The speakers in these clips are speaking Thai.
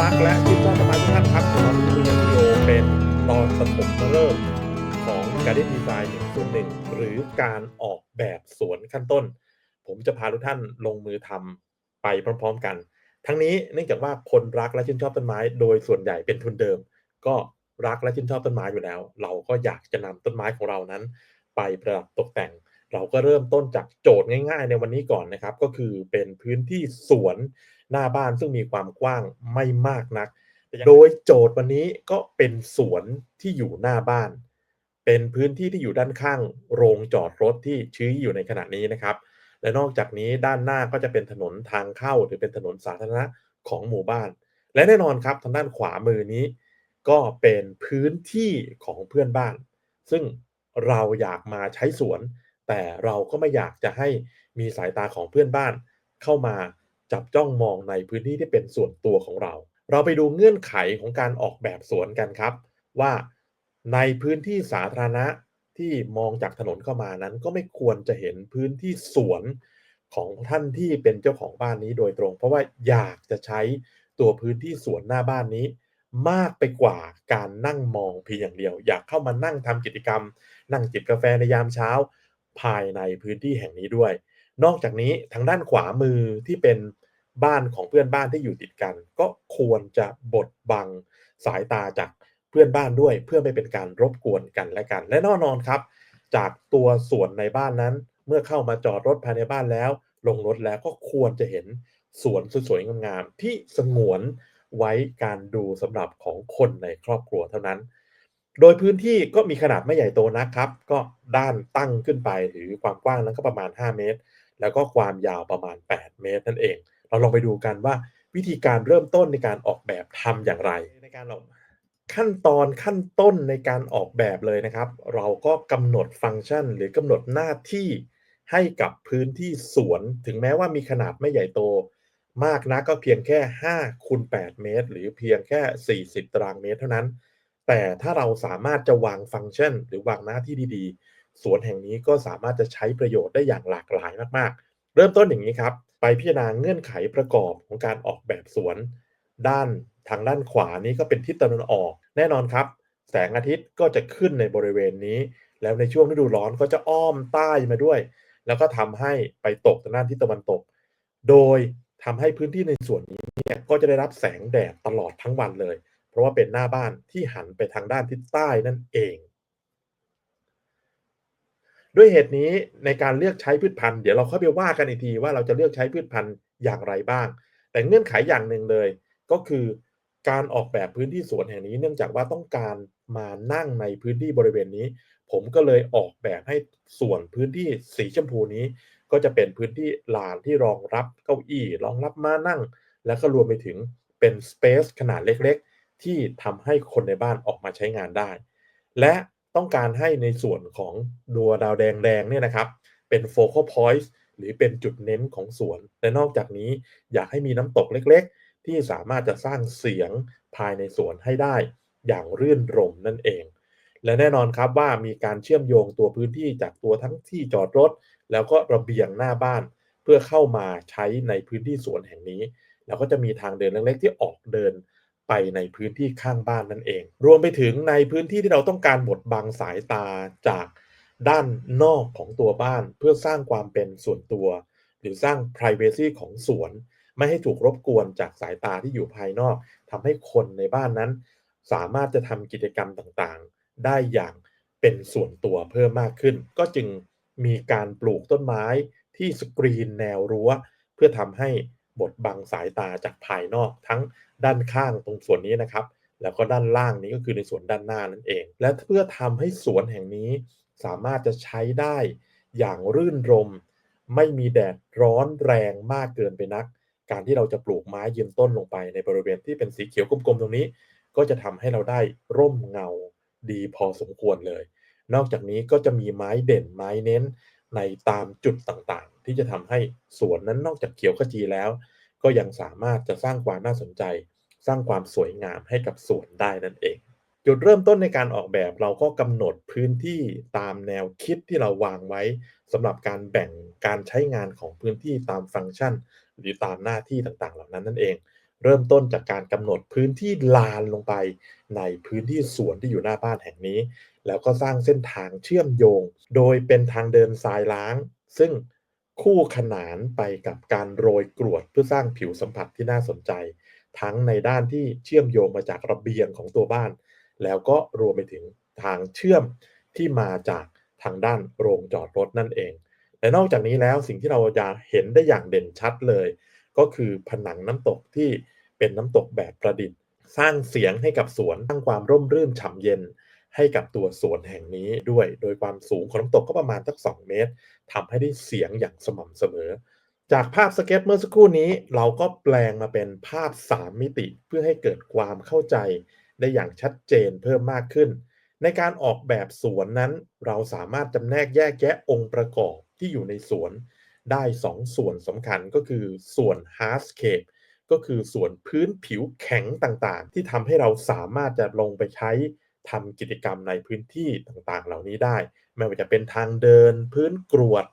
รักและชื่นชอบต้นไม้ทุกท่านครับตอนนี้มีวิดีโอเป็นตอนปฐมเริ่มของ Garden Design 101หรือการออกแบบสวนขั้นต้น ผมจะพาทุกท่านลงมือทำไปพร้อมๆกัน ทั้งนี้เนื่องจากว่าคนรักและชื่นชอบต้นไม้ โดยส่วนใหญ่เป็นทุนเดิม ก็รักและชื่นชอบต้นไม้อยู่แล้ว เราก็อยากจะนำต้นไม้ของเรานั้น ไปประดับตกแต่ง เราก็เริ่มต้นจากโจทย์ง่าย ๆ ในวันนี้ก่อนนะครับ ก็คือเป็นพื้นที่สวน หน้าบ้านซึ่งมีความกว้างไม่มากนัก โดยโจทย์วันนี้ก็เป็นสวนที่อยู่หน้าบ้าน เป็นพื้นที่ที่อยู่ด้านข้างโรงจอดรถที่ชี้อยู่ในขณะนี้นะครับ และนอกจากนี้ด้านหน้าก็จะเป็นถนนทางเข้าหรือเป็นถนนสาธารณะของหมู่บ้าน และแน่นอนครับทางด้านขวามือนี้ ก็เป็นพื้นที่ของเพื่อนบ้าน ซึ่งเราอยากมาใช้สวน แต่เราก็ไม่อยากจะให้มีสายตาของเพื่อนบ้านเข้ามา จับจ้องมองในพื้นที่ที่เป็นส่วนตัวของเรา เราไปดูเงื่อนไขของการออกแบบสวนกันครับ ว่าในพื้นที่สาธารณะที่มองจากถนนเข้ามานั้น ก็ไม่ควรจะเห็นพื้นที่สวนของท่านที่เป็นเจ้าของบ้านนี้โดยตรง เพราะว่าอยากจะใช้ตัวพื้นที่สวนหน้าบ้านนี้ มากไปกว่าการนั่งมองเพียงอย่างเดียว อยากเข้ามานั่งทำกิจกรรม นั่งจิบกาแฟในยามเช้า ภายในพื้นที่แห่งนี้ด้วย นอกจากนี้ทางด้านขวามือที่เป็น บ้านของเพื่อนบ้านที่อยู่ติดกัน ก็ควรจะบดบังสายตาจากเพื่อนบ้านด้วยเพื่อไม่เป็นการรบกวนกันและกัน และแน่นอนครับ จากตัวส่วนในบ้านนั้น เมื่อเข้ามาจอดรถภายในบ้านแล้ว ลงรถแล้วก็ควรจะเห็นสวนสวยๆงามๆที่สงวนไว้การดูสำหรับของคนในครอบครัวเท่านั้น โดยพื้นที่ก็มีขนาดไม่ใหญ่โตนะครับ ก็ด้านตั้งขึ้นไปหรือความกว้างนั้นก็ประมาณ 5 เมตร แล้วก็ความยาวประมาณ 8 เมตรนั่นเอง เราลองไปดูกันว่าวิธีการเริ่มต้นในการออกแบบทำอย่างไร ในการออกขั้นตอนขั้นต้นในการออกแบบเลยนะครับ เราก็กำหนดฟังก์ชัน หรือกำหนดหน้าที่ให้กับพื้นที่สวน ถึงแม้ว่ามีขนาดไม่ใหญ่โตมากนะก็เพียงแค่5คูณ8เมตร หรือเพียงแค่ 40 ตารางเมตรเท่านั้น แต่ถ้าเราสามารถจะวางฟังก์ชัน หรือวางหน้าที่ดีๆ สวนแห่งนี้ก็สามารถจะใช้ประโยชน์ได้อย่างหลากหลายมากๆ เริ่มต้นอย่างนี้ครับ ไปพิจารณาเงื่อนไขประกอบของการออกแบบสวน ด้านทางด้านขวานี้ก็เป็นทิศตะวันออก แน่นอนครับ แสงอาทิตย์ก็จะขึ้นในบริเวณนี้ แล้วในช่วงฤดูร้อนก็จะอ้อมใต้มาด้วย แล้วก็ทำให้ไปตกทางด้านทิศตะวันตก โดยทำให้พื้นที่ในส่วนนี้เนี่ยก็จะได้รับแสงแดดตลอดทั้งวันเลย เพราะว่าเป็นหน้าบ้านที่หันไปทางด้านทิศใต้นั่นเอง ด้วยเหตุนี้ในการเลือกใช้พืชพันธุ์เดี๋ยวเราค่อยไปว่ากันอีกทีว่าเราจะเลือกใช้พืชพันธุ์อย่างไรบ้าง แต่เงื่อนไขอย่างหนึ่งเลย ก็คือการออกแบบพื้นที่สวนแห่งนี้เนื่องจากว่าต้องการมานั่งในพื้นที่บริเวณนี้ ผมก็เลยออกแบบให้ส่วนพื้นที่สีชมพูนี้ ก็จะเป็นพื้นที่ลานที่รองรับเก้าอี้รองรับม้านั่ง แล้วก็รวมไปถึงเป็นสเปซขนาดเล็กๆ ที่ทำให้คนในบ้านออกมาใช้งานได้ และ ต้องการให้ในส่วนของดัวดาวแดงๆเนี่ยนะครับ เป็นโฟกัสพอยต์หรือเป็นจุดเน้นของสวน และนอกจากนี้อยากให้มีน้ำตกเล็กๆ ที่สามารถจะสร้างเสียงภายในสวนให้ได้อย่างรื่นรมนั่นเอง และแน่นอนครับว่ามีการเชื่อมโยงตัวพื้นที่จากตัวทั้งที่จอดรถ แล้วก็ระเบียงหน้าบ้าน เพื่อเข้ามาใช้ในพื้นที่สวนแห่งนี้ แล้วก็จะมีทางเดินเล็กๆ ที่ออกเดิน ไปในพื้นที่ข้างบ้านนั่นเอง รวมไปถึงในพื้นที่ที่เราต้องการบดบังสายตาจากด้านนอกของตัวบ้านเพื่อสร้างความเป็นส่วนตัว หรือสร้าง p r i เวซีของสวน ไม่ให้ถูกรบกวนจากสายตาที่อยู่ภายนอกทำให้คนในบ้านนั้น สามารถจะทำกิจกรรมต่างๆ ได้อย่างเป็นส่วนตัวเพิ่มมากขึ้น ก็จึงมีการปลูกต้นไม้ที่สกรีนแนวรั้ว เพื่อทำให้ บดบังสายตาจากภายนอกทั้งด้านข้างตรงส่วนนี้นะครับ แล้วก็ด้านล่างนี้ก็คือในส่วนด้านหน้านั่นเอง และเพื่อทำให้สวนแห่งนี้สามารถจะใช้ได้อย่างรื่นรม ไม่มีแดดร้อนแรงมากเกินไปนัก การที่เราจะปลูกไม้ยืนต้นลงไปในบริเวณที่เป็นสีเขียวกลมๆตรงนี้ ก็จะทำให้เราได้ร่มเงาดีพอสมควรเลย นอกจากนี้ก็จะมีไม้เด่นไม้เน้น ในตามจุดต่างๆ ที่จะทำให้สวนนั้นนอกจากเขียวขจีแล้ว ก็ยังสามารถจะสร้างความน่าสนใจ สร้างความสวยงามให้กับสวนได้นั่นเอง จุดเริ่มต้นในการออกแบบเราก็กำหนดพื้นที่ตามแนวคิดที่เราวางไว้สำหรับการแบ่งการใช้งานของพื้นที่ตามฟังก์ชัน หรือตามหน้าที่ต่างๆ เหล่านั้นนั่นเอง เริ่มต้นจากการกำหนดพื้นที่ลานลงไปในพื้นที่สวนที่อยู่หน้าบ้านแห่งนี้ แล้วก็สร้างเส้นทางเชื่อมโยง โดยเป็นทางเดินทรายล้าง ซึ่งคู่ขนานไปกับการโรยกรวดเพื่อสร้างผิวสัมผัสที่น่าสนใจ ทั้งในด้านที่เชื่อมโยงมาจากระเบียงของตัวบ้าน แล้วก็รวมไปถึงทางเชื่อมที่มาจากทางด้านโรงจอดรถนั่นเองและนอกจากนี้แล้วสิ่งที่เราจะเห็นได้อย่างเด่นชัดเลย ก็คือผนังน้ำตกที่ เป็นน้ำตกแบบประดิษฐ์ สร้างเสียงให้กับสวนสร้างความร่มรื่นฉ่ำเย็น ให้กับตัวสวนแห่งนี้ด้วย โดยความสูงของน้ำตกก็ประมาณสัก 2 เมตรทำให้ได้เสียงอย่างสม่ำเสมอ จากภาพสเก็ตเมื่อสักครู่นี้ เราก็แปลงมาเป็นภาพ 3 มิติเพื่อให้เกิดความเข้าใจ ได้อย่างชัดเจนเพิ่มมากขึ้น ในการออกแบบสวนนั้น เราสามารถจำแนกแยกแยะองค์ประกอบที่อยู่ในสวนได้ 2 ส่วนสำคัญก็คือส่วน hardscape ก็คือส่วนพื้นผิวแข็งต่างๆ ที่ทำให้เราสามารถจะลงไปใช้ทำกิจกรรมในพื้นที่ต่างๆ เหล่านี้ได้ ไม่ว่าจะเป็นทางเดิน พื้นกรวด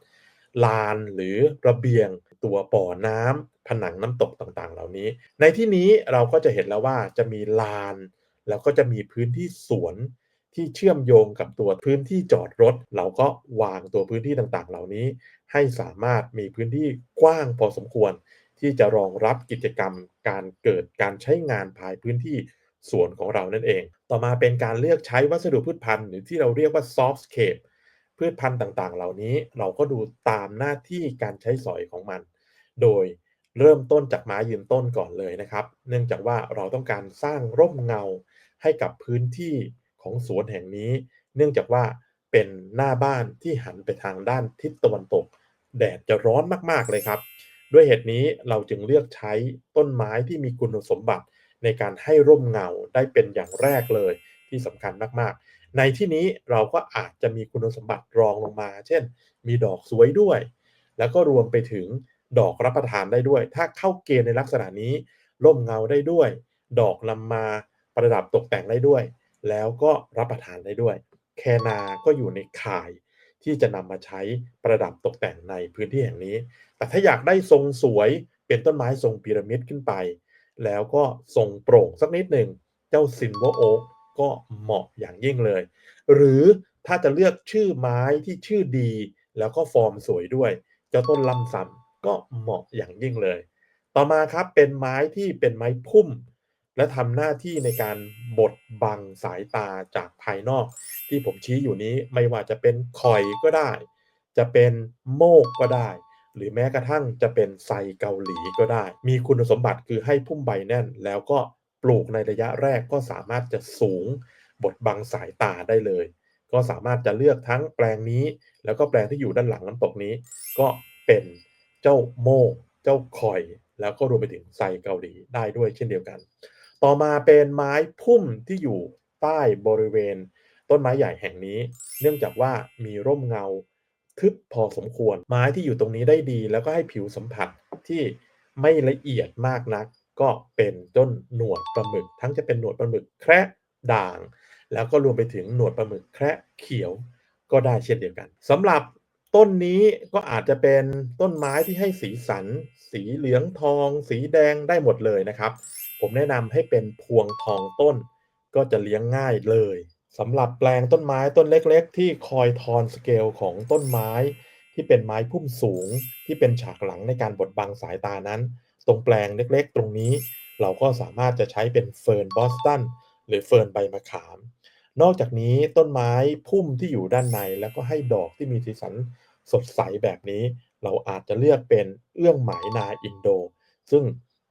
ลานหรือระเบียง ตัวป่อน้ำผนังน้ำตกต่างๆ เหล่านี้ ในที่นี้เราก็จะเห็นแล้วว่าจะมีลาน แล้วก็จะมีพื้นที่สวนที่เชื่อมโยงกับตัวพื้นที่จอดรถ เราก็วางตัวพื้นที่ต่างๆ เหล่านี้ ให้สามารถมีพื้นที่กว้างพอสมควร ที่จะรองรับกิจกรรมการเกิดการใช้งานภายพื้นที่สวนของเรานั่นเอง ต่อมาเป็นการเลือกใช้วัสดุพืชพันธุ์หรือที่เราเรียกว่า softscape พืชพันธุ์ต่างๆ เหล่านี้เราก็ดูตามหน้าที่การใช้สอยของมัน โดยเริ่มต้นจากไม้ยืนต้นก่อนเลยนะครับ เนื่องจากว่าเราต้องการสร้างร่มเงาให้กับพื้นที่ของสวนแห่งนี้ เนื่องจากว่าเป็นหน้าบ้านที่หันไปทางด้านทิศตะวันตก แดดจะร้อนมากๆเลยครับ ด้วยเหตุนี้เราจึงเลือกใช้ต้นไม้ที่มีคุณสมบัติในการให้ร่มเงาได้เป็นอย่างแรกเลยที่สำคัญมากๆ ในที่นี้เราก็อาจจะมีคุณสมบัติรองลงมา เช่น มีดอกสวยด้วย แล้วก็รวมไปถึงดอกรับประทานได้ด้วย ถ้าเข้าเกณฑ์ในลักษณะนี้ร่มเงาได้ด้วย ดอกนำมาประดับตกแต่งได้ด้วย แล้วก็รับประทานได้ด้วย แคนาก็อยู่ในข่าย ที่จะนำมาใช้ประดับตกแต่งในพื้นที่แห่งนี้ แต่ถ้าอยากได้ทรงสวยเป็นต้นไม้ทรงพีระมิดขึ้นไป แล้วก็ทรงโปร่งสักนิดหนึ่ง เจ้าซินโวโอ๊กก็เหมาะอย่างยิ่งเลย หรือถ้าจะเลือกชื่อไม้ที่ชื่อดี แล้วก็ฟอร์มสวยด้วย เจ้าต้นลำซำก็เหมาะอย่างยิ่งเลย ต่อมาครับเป็นไม้ที่เป็นไม้พุ่ม และทำหน้าที่ในการบดบังสายตาจากภายนอก ที่ผมชี้อยู่นี้ไม่ว่าจะเป็นคอยก็ได้ จะเป็นโมกก็ได้ หรือแม้กระทั่งจะเป็นไซเกาหลีก็ได้ มีคุณสมบัติคือให้พุ่มใบแน่น แล้วก็ปลูกในระยะแรกก็สามารถจะสูงบดบังสายตาได้เลย ก็สามารถจะเลือกทั้งแปลงนี้ แล้วก็แปลงที่อยู่ด้านหลังน้ำตกนี้ ก็เป็นเจ้าโมก เจ้าคอย แล้วก็รวมไปถึงไซเกาหลีได้ด้วยเช่นเดียวกัน ต่อมาเป็นไม้พุ่มที่อยู่ใต้บริเวณ ต้นไม้ใหญ่แห่งนี้ เนื่องจากว่ามีร่มเงาทึบพอสมควร ไม้ที่อยู่ตรงนี้ได้ดี แล้วก็ให้ผิวสัมผัสที่ไม่ละเอียดมากนัก ก็เป็นต้นหนวดปลาหมึก ทั้งจะเป็นหนวดปลาหมึกแคระด่าง แล้วก็รวมไปถึงหนวดปลาหมึกแคระเขียวก็ได้เช่นเดียวกันสำหรับต้นนี้ก็อาจจะเป็นต้นไม้ที่ให้สีสัน สีเหลืองทอง สีแดงได้หมดเลยนะครับ ผมแนะนำให้เป็นพวงทองต้น ก็จะเลี้ยงง่ายเลยสำหรับแปลงต้นไม้ต้นเล็กๆ ที่คอยทอนสเกลของต้นไม้ ที่เป็นไม้พุ่มสูง ที่เป็นฉากหลังในการบดบังสายตานั้น ตรงแปลงเล็กๆ ตรงนี้ เราก็สามารถจะใช้เป็นเฟิร์นบอสตันหรือเฟิร์นใบมะขาม นอกจากนี้ต้นไม้พุ่มที่อยู่ด้านใน แล้วก็ให้ดอกที่มีสีสันสดใสแบบนี้ เราอาจจะเลือกเป็นเอื้องหมายนาอินโด ซึ่ง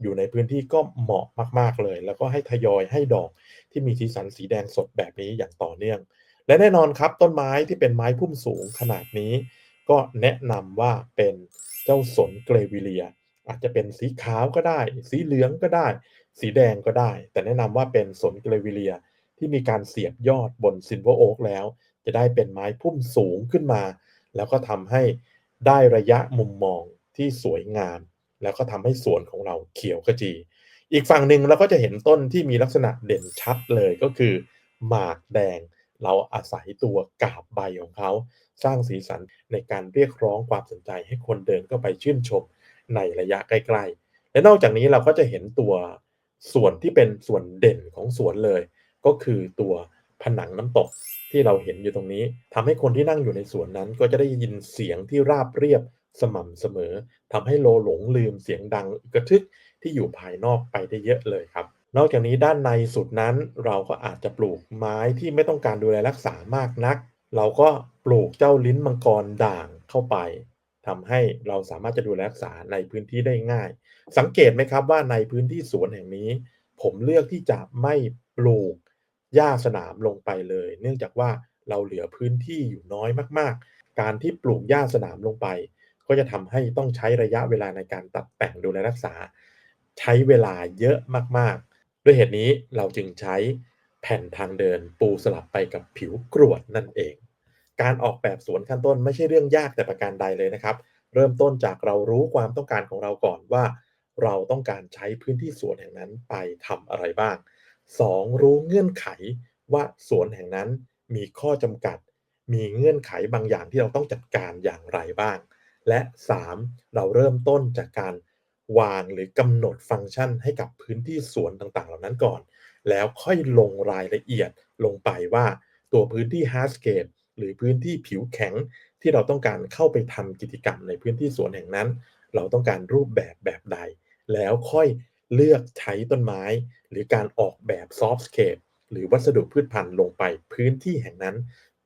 อยู่ในพื้นที่ก็เหมาะมากๆเลย แล้วก็ให้ทยอยให้ดอกที่มีสีสันสีแดงสดแบบนี้อย่างต่อเนื่อง และแน่นอนครับต้นไม้ที่เป็นไม้พุ่มสูงขนาดนี้ ก็แนะนำว่าเป็นเจ้าสนเกรวิเลีย อาจจะเป็นสีขาวก็ได้ สีเหลืองก็ได้ สีแดงก็ได้ แต่แนะนำว่าเป็นสนเกรวิเลียที่มีการเสียบยอดบนซินเวอร์โอ๊กแล้ว จะได้เป็นไม้พุ่มสูงขึ้นมา แล้วก็ทำให้ได้ระยะมุมมองที่สวยงาม แล้วก็ทำให้สวนของเราเขียวขจี อีกฝั่งหนึ่งเราก็จะเห็นต้นที่มีลักษณะเด่นชัดเลยก็คือ หมากแดง เราอาศัยตัวกาบใบของเขา สร้างสีสันในการเรียกร้องความสนใจให้คนเดินเข้าไปชื่นชมในระยะใกล้ๆ และนอกจากนี้เราก็จะเห็นตัวส่วนที่เป็นส่วนเด่นของสวนเลย ก็คือตัวผนังน้ำตกที่เราเห็นอยู่ตรงนี้ทำให้คนที่นั่งอยู่ในสวนนั้นก็จะได้ยินเสียงที่ราบเรียบ สม่ำเสมอทำให้โลหลงลืมเสียงดังอึกกระทึกที่อยู่ภายนอกไปได้เยอะเลยครับ นอกจากนี้ด้านในสุดนั้นเราก็อาจจะปลูกไม้ที่ไม่ต้องการดูแลรักษามากนัก เราก็ปลูกเจ้าลิ้นมังกรด่างเข้าไปทำให้เราสามารถจะดูแลรักษาในพื้นที่ได้ง่าย สังเกตไหมครับว่าในพื้นที่สวนแห่งนี้ ผมเลือกที่จะไม่ปลูกหญ้าสนามลงไปเลย เนื่องจากว่าเราเหลือพื้นที่อยู่น้อยมาก ๆ การที่ปลูกหญ้าสนามลงไป ก็จะทำให้ต้องใช้ระยะเวลาในการตัดแต่งดูแลรักษา ใช้เวลาเยอะมากๆ ด้วยเหตุนี้เราจึงใช้แผ่นทางเดินปูสลับไปกับผิวกรวดนั่นเอง การออกแบบสวนขั้นต้นไม่ใช่เรื่องยากแต่ประการใดเลยนะครับ เริ่มต้นจากเรารู้ความต้องการของเราก่อนว่า เราต้องการใช้พื้นที่สวนแห่งนั้นไปทำอะไรบ้าง 2. รู้เงื่อนไขว่าสวนแห่งนั้นมีข้อจำกัด มีเงื่อนไขบางอย่างที่เราต้องจัดการอย่างไรบ้าง และ 3. เราเริ่มต้นจากการวางหรือกำหนดฟังก์ชันให้กับพื้นที่สวนต่างๆ เหล่านั้นก่อน แล้วค่อยลงรายละเอียดลงไปว่าตัวพื้นที่ hardscape หรือพื้นที่ผิวแข็งที่เราต้องการเข้าไปทำกิจกรรมในพื้นที่สวนแห่งนั้น เราต้องการรูปแบบแบบใด แล้วค่อยเลือกใช้ต้นไม้ หรือการออกแบบ softscape หรือวัสดุพืชพันธุ์ลงไปพื้นที่แห่งนั้น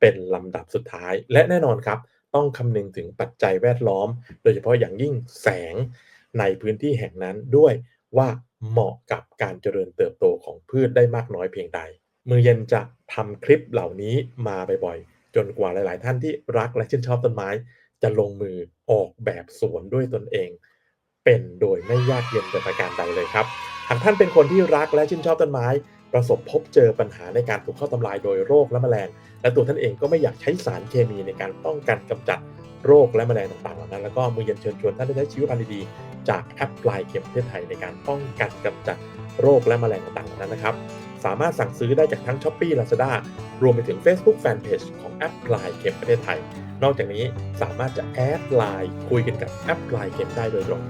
เป็นลำดับสุดท้ายและแน่นอนครับ ต้องคำนึงถึงปัจจัยแวดล้อม โดยเฉพาะอย่างยิ่งแสงในพื้นที่แห่งนั้นด้วยว่าเหมาะกับการเจริญเติบโตของพืชได้มากน้อยเพียงใด มือเย็นจะทำคลิปเหล่านี้มาบ่อยๆ จนกว่าหลาย ๆ ท่านที่รักและชื่นชอบต้นไม้ จะลงมือออกแบบสวนด้วยตนเอง เป็นโดยไม่ยากเย็นแต่ประการใดเลยครับ หากท่านเป็นคนที่รักและชื่นชอบต้นไม้ ประสบพบเจอปัญหาในการถูกเข้าทำลายโดยโรคและแมลง และตัวท่านเองก็ไม่อยากใช้สารเคมีในการป้องกันกำจัดโรคและแมลงต่างๆเหล่านั้น แล้วก็มือเย็นเชิญชวนท่านได้ใช้ชีวิตพันธุ์ดีๆจากแอปพลายเข็มประเทศไทยในการป้องกันกำจัดโรคและแมลงต่างๆเหล่านั้นนะครับสามารถสั่งซื้อได้จากทั้ง s h อ p e e Lazada รวมไปถึง Facebook Fanpage ของแอปพลายเข็มประเทศไทย นอกจากนี้สามารถจะแอดไลน์คุยกันกับแอปพลายเข็มได้โดยตรง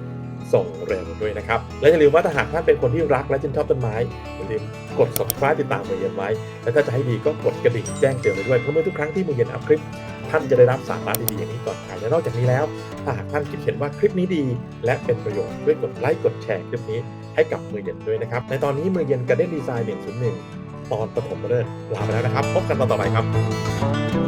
ส่งเร็วด้วยนะครับ และอย่าลืมว่าถ้าหากท่านเป็นคนที่รักและชื่นชอบต้นไม้อย่าลืมกด subscribe ติดตามมือเย็นไว้ และถ้าจะให้ดีก็กดกระดิ่งแจ้งเตือนไว้ด้วย เพื่อเมื่อทุกครั้งที่มือเย็นอัพคลิป ท่านจะได้รับสาระดีๆอย่างนี้ก่อนใครและนอกจากนี้แล้ว ถ้าหากท่านคิดเห็นว่าคลิปนี้ดี และเป็นประโยชน์ช่วยกดไลค์กดแชร์คลิปนี้ให้กับมือเย็นด้วยนะครับ ในตอนนี้มือเย็นการเด้นดีไซน์101ตอนปฐมฤกษ์ลาไปแล้วนะครับ พบกันตอนต่อไปครับ